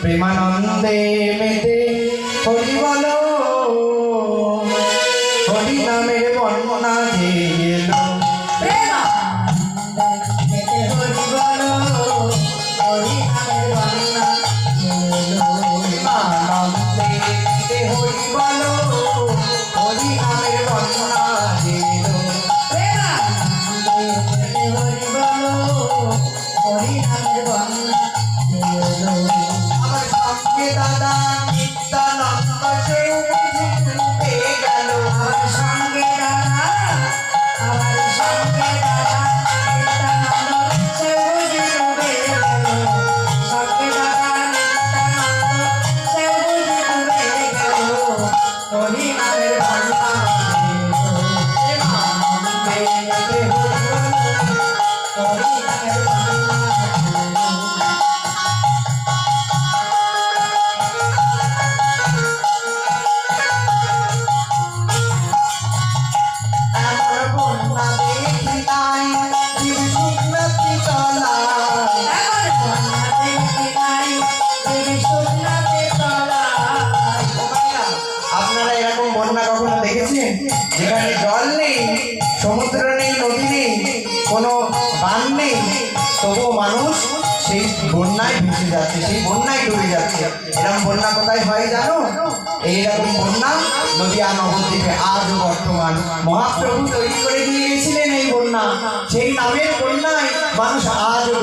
প্রেমানন্দে মেতে হরি বলো। হরি নামের বর্ণনা যে এলো। মেতে হরি দেখেছেন? যেখানে জল নেই সমুদ্র নেই নদী নেই কোনো বান নেই, তবুও মানুষ সেই বন্যায় ভেসে যাচ্ছে, সেই বন্যায় ডুবে যাচ্ছে। এরকম বন্যা কোথায় হয় জানো? এইরকম বন্যা নদীয়া নবদ্বীপে আজও বর্তমান। মহাপ্রভু তৈরি করে দিয়ে গেছিলেন এই বন্যা। সেই নামের বন্যায় মানুষ আজও